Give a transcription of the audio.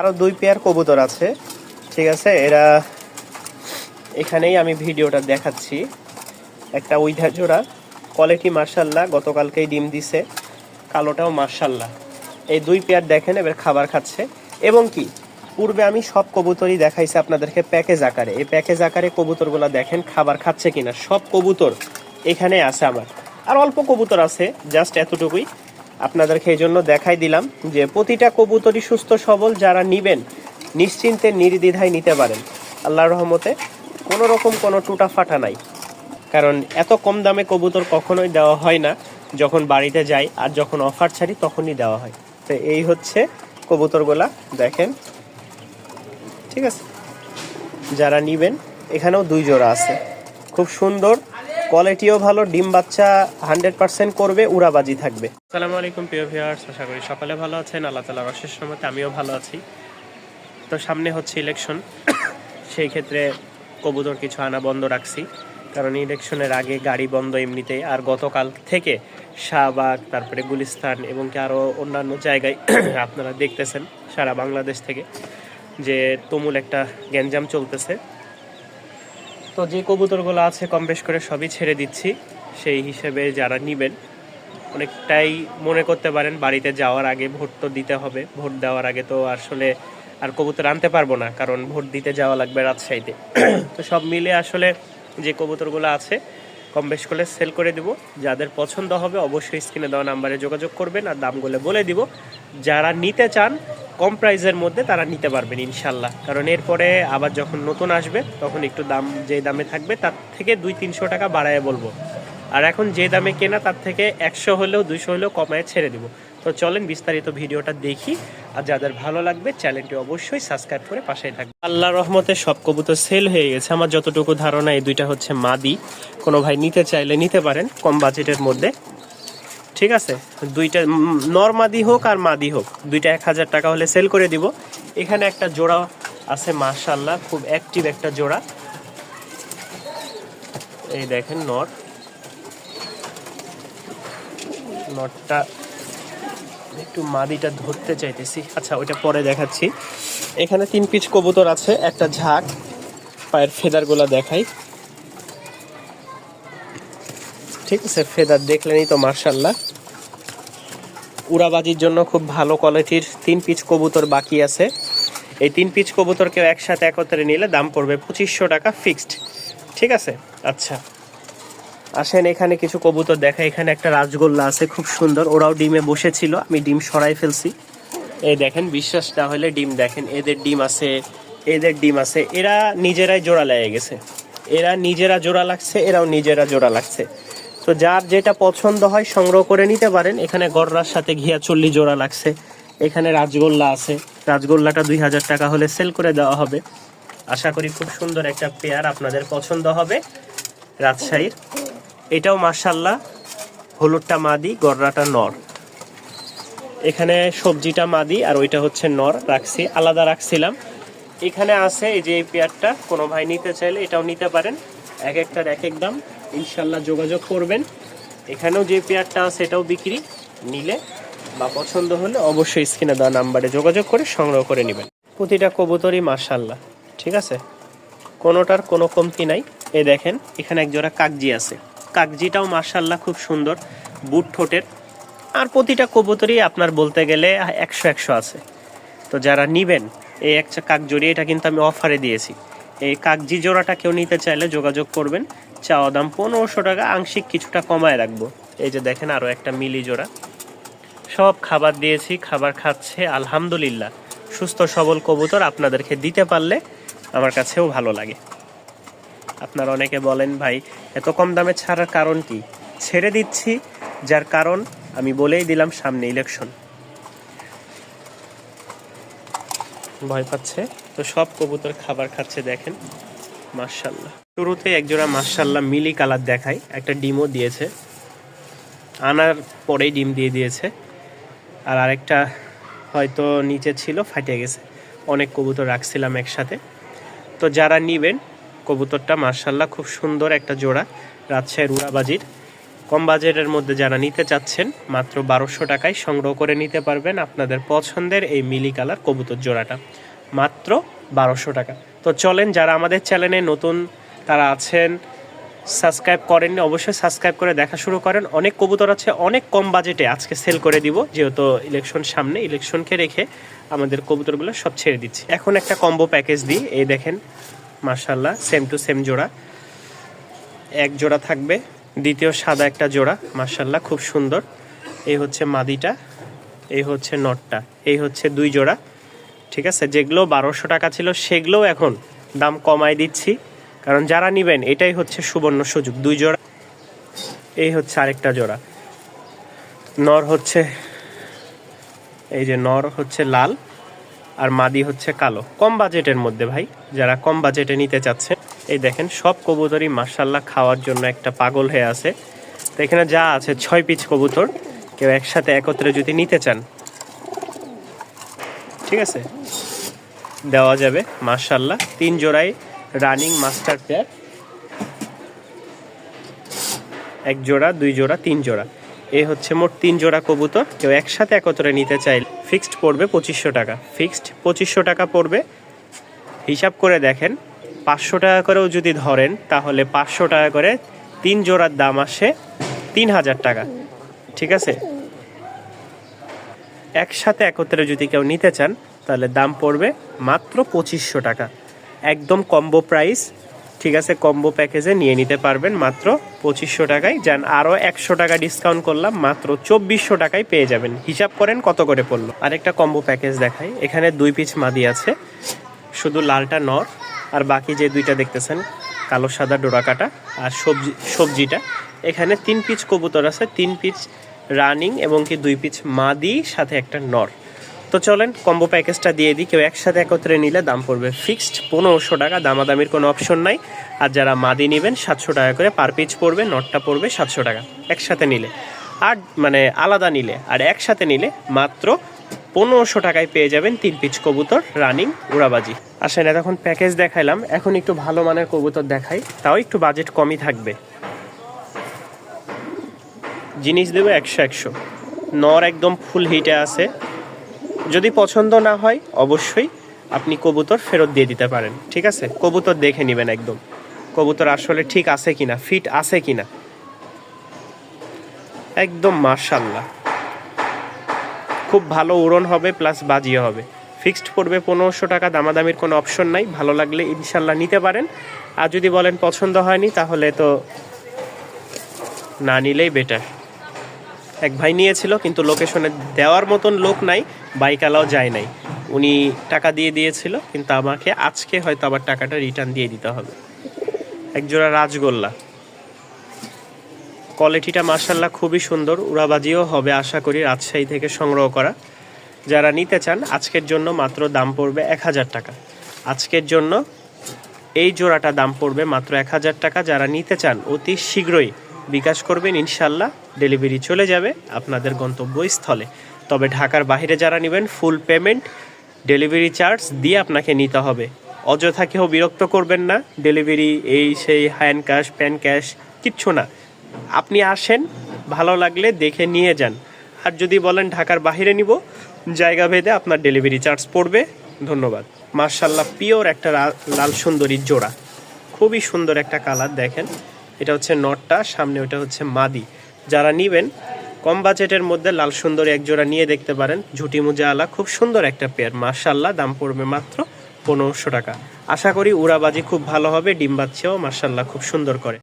আরও দুই পেয়ার কবুতর আছে। ঠিক আছে, এরা এখানেই আমি ভিডিওটা দেখাচ্ছি। একটা উইধা জোড়া কোয়ালিটি মার্শাল্লাহ গতকালকেই ডিম দিছে। কালোটাও মার্শাল্লাহ এই দুই পেয়ার দেখেন, এবার খাবার খাচ্ছে। এবং কি, পূর্বে আমি সব কবুতরই দেখাইছি আপনাদেরকে প্যাকেজ আকারে। এই প্যাকেজ আকারে কবুতরগুলো দেখেন, খাবার খাচ্ছে কিনা। সব কবুতর এখানে আছে আমার। আর অল্প কবুতর আছে জাস্ট এতটুকুই। আপনাদেরকে এই জন্য দেখাই দিলাম যে প্রতিটা কবুতরই সুস্থ সবল যারা নিবেন, নিশ্চিন্তে, নির্দ্বিধায় নিতে পারেন। আল্লাহর রহমতে কোনো রকম কোনো টুটা ফাটা নাই। কারণ এত কম দামে কবুতর কখনোই দেওয়া হয় না, যখন বাড়িতে যাই আর যখন অফার ছাড়ি তখনই দেওয়া হয়। তো এই হচ্ছে কবুতরগুলা, দেখেন। ঠিক আছে? যারা নিবেন, এখানেও দুই জোড়া আছে। খুব সুন্দর কোয়ালিটিও ভালো, ডিম বাচ্চা হান্ড্রেড পার্সেন্ট করবে, উড়াবাজি থাকবে। আসসালামু আলাইকুম প্রিয় ভিউয়ার্স, আশা করি সকালে ভালো আছেন, আল্লাহ তালার অশেষ মতে আমিও ভালো আছি। তো সামনে হচ্ছে ইলেকশন সেই ক্ষেত্রে কবুতর কিছু আনা বন্ধ রাখছি, কারণ ইলেকশনের আগে গাড়ি বন্ধ এমনিতেই আর গতকাল থেকে শাহবাগ, তারপরে গুলিস্তান এবং কি আরও অন্যান্য জায়গায় আপনারা দেখতেছেন সারা বাংলাদেশ থেকে যে তুমুল একটা গ্যাঞ্জাম চলতেছে। তো যে কবুতরগুলো আছে কম বেশ করে সবই ছেড়ে দিচ্ছি। সেই হিসেবে যারা নিবেন, অনেকটাই মনে করতে পারেন বাড়িতে যাওয়ার আগে ভোট তো দিতে হবে। ভোট দেওয়ার আগে তো আসলে আর কবুতর আনতে পারব না, কারণ ভোট দিতে যাওয়া লাগবে রাজশাহীতে। তো সব মিলে আসলে যে কবুতরগুলো আছে, কম বেশ করে সেল করে দিব। যাদের পছন্দ হবে অবশ্যই স্ক্রিনে দেওয়া নাম্বারে যোগাযোগ করবেন আর দামগুলো বলে দিব। যারা নিতে চান কম প্রাইসের মধ্যে তারা নিতে পারবেন ইনশাল্লাহ। কারণ এরপরে আবার যখন নতুন আসবে, তখন একটু দাম, যে দামে থাকবে তার থেকে দুই তিনশো টাকা বাড়ায় বলব। আর এখন যে দামে কেনা তার থেকে একশো হলেও, দুইশো হলেও কমায় ছেড়ে দেবো। তো চলেন বিস্তারিত ভিডিওটা দেখি। আর যাদের ভালো লাগবে, চ্যানেলটি অবশ্যই সাবস্ক্রাইব করে পাশেই থাকবে। আল্লাহ রহমতে সব কবুতর সেল হয়ে গেছে। আমার যতটুকু ধারণা, এই দুইটা হচ্ছে মাদি। কোনো ভাই নিতে চাইলে নিতে পারেন, কম বাজেটের মধ্যে। ঠিক আছে? দুইটা উম, নর মাদি হোক আর মাদি হোক দুইটা এক হাজার টাকা হলে সেল করে দিব। এখানে একটা জোড়া আছে মাশাল্লাহ খুব অ্যাক্টিভ একটা জোড়া। এই দেখেন নর। নটটা একটু মাদিটা ধরতে চাইতেছি। আচ্ছা ওইটা পরে দেখাচ্ছি। এখানে তিন পিচ কবুতর আছে একটা ঝাঁক পায়ের ফেদারগুলো দেখাই। ঠিক আছে ফেদার দেখলেনই তো মার্শাল্লাহ উড়াবাজির জন্য খুব ভালো কোয়ালিটির তিন পিচ কবুতর বাকি আছে। এই তিন পিচ কবুতরকেও একসাথে একত্রে নিলে দাম পড়বে পঁচিশশো টাকা ফিক্সড। ঠিক আছে? আচ্ছা। আসেন, এখানে কিছু কবুতর দেখা এখানে একটা রাজগোল্লা আছে, খুব সুন্দর। ওরাও ডিমে বসেছিল। আমি ডিম সরাই ফেলছি। এই দেখেন, বিশ্বাস না হলে ডিম দেখেন। এদের ডিম আছে, এদের ডিম আছে। এরা নিজেরাই জোড়া লেগে গেছে। এরা নিজেরা জোড়া লাগছে, এরাও নিজেরা জোড়া লাগছে। তো যার যেটা পছন্দ হয় সংগ্রহ করে নিতে পারেন। এখানে গররার সাথে ঘিয়া চল্লি জোড়া লাগছে। এখানে রাজগোল্লা আছে। রাজগোল্লাটা দুই হাজার টাকা হলে সেল করে দেওয়া হবে। আশা করি খুব সুন্দর একটা পেয়ার আপনাদের পছন্দ হবে রাজশাহীর। এটাও মার্শাল্লাহ হলুদটা মাদি, গররাটা নর। এখানে সবজিটা মাদি আর ওইটা হচ্ছে নর, রাখছি, আলাদা রাখছিলাম। এখানে আছে এই যে এই পেয়ারটা, কোনো ভাই নিতে চাইলে এটাও নিতে পারেন। এক একটার এক এক দাম। ইনশাল্লাহ যোগাযোগ করবেন। এখানেও যে পেয়ারটা আছে এটাও বিক্রি। নিলে বা পছন্দ হলে অবশ্যই স্ক্রিনে দেওয়া নাম্বারে যোগাযোগ করে সংগ্রহ করে নেবেন। প্রতিটা কবুতরই মার্শাল্লাহ ঠিক আছে? কোনোটার কোনো কমতি নাই। এ দেখেন, এখানে এক জোড়া কাকজি আছে। কাকজিটাও মার্শাল্লাহ খুব সুন্দর, বুট ঠোঁটের। আর প্রতিটা কবুতরই আপনার বলতে গেলে একশো একশো আছে। তো যারা নিবেন, এই একটা কাক জড়ি এটা কিন্তু আমি অফারে দিয়েছি। এই কাগজি জোড়াটা কেউ নিতে চাইলে যোগাযোগ করবেন। চাওয়া দাম পনেরোশো টাকা, আংশিক কিছুটা কমায় রাখব। এই যে দেখেন আরও একটা মিলি জোড়া। সব খাবার দিয়েছি, খাবার খাচ্ছে, আলহামদুলিল্লাহ। সুস্থ, সবল কবুতর আপনাদেরকে দিতে পারলে আমার কাছেও ভালো লাগে। আপনারা অনেকে বলেন, ভাই, এত কম দামে ছাড়ার কারণ কি? ছেড়ে দিচ্ছি, যার কারণ আমি বলেই দিলাম, সামনে ইলেকশন ভয় পাচ্ছে। তো সব কবুতর খাবার খাচ্ছে, দেখেন। মার্শাল্লাহ শুরুতে একজোড়া মার্শাল্লাহ মিলি কালার দেখায় একটা ডিমও দিয়েছে। আনার পরেই ডিম দিয়ে দিয়েছে। আর আরেকটা হয়তো নিচে ছিল ফাটে গেছে। অনেক কবুতর রাখছিলাম একসাথে। তো যারা নিবেন, কবুতরটা মার্শাল্লাহ খুব সুন্দর একটা জোড়া। রাজশাহীর উড়াবাজির। কম বাজেটের মধ্যে যারা নিতে চাচ্ছেন, মাত্র বারোশো টাকায় সংগ্রহ করে নিতে পারবেন আপনাদের পছন্দের এই মিলি কালার কবুতর জোড়াটা। মাত্র বারোশো টাকা। তো চলেন, যারা আমাদের চ্যানেলে নতুন, তারা আছেন, সাবস্ক্রাইব করেননি, অবশ্যই সাবস্ক্রাইব করে দেখা শুরু করেন। অনেক কবুতর আছে, অনেক কম বাজেটে আজকে সেল করে দিব, যেহেতু ইলেকশন সামনে ইলেকশনকে রেখে আমাদের কবুতরগুলো সব ছেড়ে দিচ্ছি। এখন একটা কম্বো প্যাকেজ দিই, এই দেখেন মার্শাল্লাহ সেম টু সেম জোড়া। এক জোড়া থাকবে দ্বিতীয় সাদা একটা জোড়া মার্শাল্লাহ খুব সুন্দর। এই হচ্ছে মাদিটা, এই হচ্ছে নটটা, এই হচ্ছে দুই জোড়া, ঠিক আছে? যেগুলো বারোশো টাকা ছিল, সেগুলোও এখন দাম কমায় দিচ্ছি। কারণ যারা নেবেন, এটাই হচ্ছে সুবর্ণ সুযোগ, দুই জোড়া, এই হচ্ছে আরেকটা জোড়া। নর হচ্ছে, এই যে নর হচ্ছে লাল, আর মাদি হচ্ছে কালো। কম বাজেটের মধ্যে ভাই, যারা কম বাজেটে নিতে চাচ্ছে এই দেখেন, সব কবুতরই মার্শাল্লাহ খাওয়ার জন্য একটা পাগল হয়ে আছে। তো এখানে যা আছে, ছয় পিচ কবুতর, কেউ একসাথে একত্রে যদি নিতে চান। ঠিক আছে? দেওয়া যাবে মার্শাল্লাহ তিন জোড়াই রানিং মাস্টার পেয়ার। এক জোড়া, দুই জোড়া, তিন জোড়া। এ হচ্ছে মোট তিন জোড়া কবুতর। কেউ একসাথে একত্রে নিতে চাইলে ফিক্সড পড়বে পঁচিশশো টাকা। ফিক্সড পঁচিশশো টাকা পড়বে। হিসাব করে দেখেন। পাঁচশো টাকা করেও যদি ধরেন, তাহলে পাঁচশো টাকা করে তিন জোড়ার দাম আসে তিন হাজার টাকা। ঠিক আছে? একসাথে একত্রে যদি কেউ নিতে চান, তাহলে দাম পড়বে মাত্র পঁচিশশো টাকা। একদম কম্বো প্রাইস, ঠিক আছে? কম্বো প্যাকেজে নিয়ে নিতে পারবেন মাত্র পঁচিশশো টাকায়। যান, আরও একশো টাকা ডিসকাউন্ট করলাম, মাত্র চব্বিশশো টাকায় পেয়ে যাবেন। হিসাব করেন কত করে পড়ল। আরেকটা কম্বো প্যাকেজ দেখাই। এখানে দুই পিচ মাদি আছে। শুধু লালটা নর। আর বাকি যে দুইটা দেখতেছেন, কালো, সাদা ডোরাকাটা আর সবজি সবজিটা। এখানে তিন পিচ কবুতর আছে, তিন পিচ রানিং এবং কি দুই পিচ মাদি, সাথে একটা নর। তো চলেন কম্বো প্যাকেজটা দিয়ে দিই। কেউ একসাথে একত্রে নিলে দাম পড়বে ফিক্সড পনেরোশো টাকা, দামাদামির কোনো অপশন নাই। আর যারা মাদি নেবেন, সাতশো টাকা করে পার পিচ পড়বে নটটা পড়বে সাতশো টাকা, একসাথে নিলে। আর মানে আলাদা নিলে, আর একসাথে নিলে মাত্র পনেরোশো টাকায় পেয়ে যাবেন তিন পিচ কবুতর রানিং উড়াবাজি। আসেন এতক্ষণ প্যাকেজ দেখাইলাম। এখন একটু ভালো মানের কবুতর দেখাই। তাও একটু বাজেট কমই থাকবে। জিনিস দেবে একশো একশো। নর একদম ফুল হিটে আছে। যদি পছন্দ না হয়, অবশ্যই আপনি কবুতর ফেরত দিয়ে দিতে পারেন। ঠিক আছে? কবুতর দেখে নেবেন একদম। কবুতর আসলে ঠিক আছে কিনা ফিট আছে কিনা। একদম মার্শাল্লাহ খুব ভালো উড়ন হবে প্লাস বাজিয়ে হবে। ফিক্সড পড়বে পনেরোশো টাকা, দামাদামির কোনো অপশন নাই, ভালো লাগলে ইনশাল্লাহ নিতে পারেন। আর যদি বলেন পছন্দ হয়নি, তাহলে তো না নিলেই বেটার এক ভাই নিয়েছিল, কিন্তু লোকেশনে দেওয়ার মতন লোক নাই বাইকালাও যায় নাই। উনি টাকা দিয়ে দিয়েছিল, কিন্তু আমাকে আজকে হয়তো আবার টাকাটা রিটার্ন দিয়ে দিতে হবে। একজোড়া রাজগোল্লা। কোয়ালিটিটা মার্শাল্লাহ খুবই সুন্দর, উড়াবাজিও হবে আশা করি রাজশাহী থেকে সংগ্রহ করা। যারা নিতে চান, আজকের জন্য মাত্র দাম পড়বে এক হাজার টাকা। আজকের জন্য এই জোড়াটা দাম পড়বে মাত্র এক হাজার টাকা। যারা নিতে চান, অতি শীঘ্রই বিকাশ করবেন ইনশাল্লাহ ডেলিভারি চলে যাবে আপনাদের গন্তব্যস্থলে। তবে ঢাকার বাইরে যারা নেবেন ফুল পেমেন্ট ডেলিভারি চার্জ দিয়ে আপনাকে নিতে হবে। অযথা কেউ বিরক্ত করবেন না ডেলিভারি এই সেই হ্যান্ড ক্যাশ প্যান ক্যাশ কিচ্ছু না। আপনি আসেন, ভালো লাগলে দেখে নিয়ে যান। আর যদি বলেন ঢাকার বাইরে নিব, জায়গা ভেদে আপনার ডেলিভারি চার্জ পড়বে। ধন্যবাদ। মার্শাল্লাহ পিওর একটা লাল সুন্দরী জোড়া। খুবই সুন্দর একটা কালার দেখেন। এটা হচ্ছে নটটা, সামনে ওটা হচ্ছে মাদি। যারা নিবেন, কম বাজেটের মধ্যে লাল সুন্দরী এক জোড়া নিয়ে দেখতে পারেন। ঝুটি মুজা আলা খুব সুন্দর একটা পেয়ার। মার্শাল্লাহ দাম পড়বে মাত্র পনেরোশো টাকা। আশা করি উড়াবাজি খুব ভালো হবে, ডিম বাচ্চাও মার্শাল্লাহ খুব সুন্দর করে।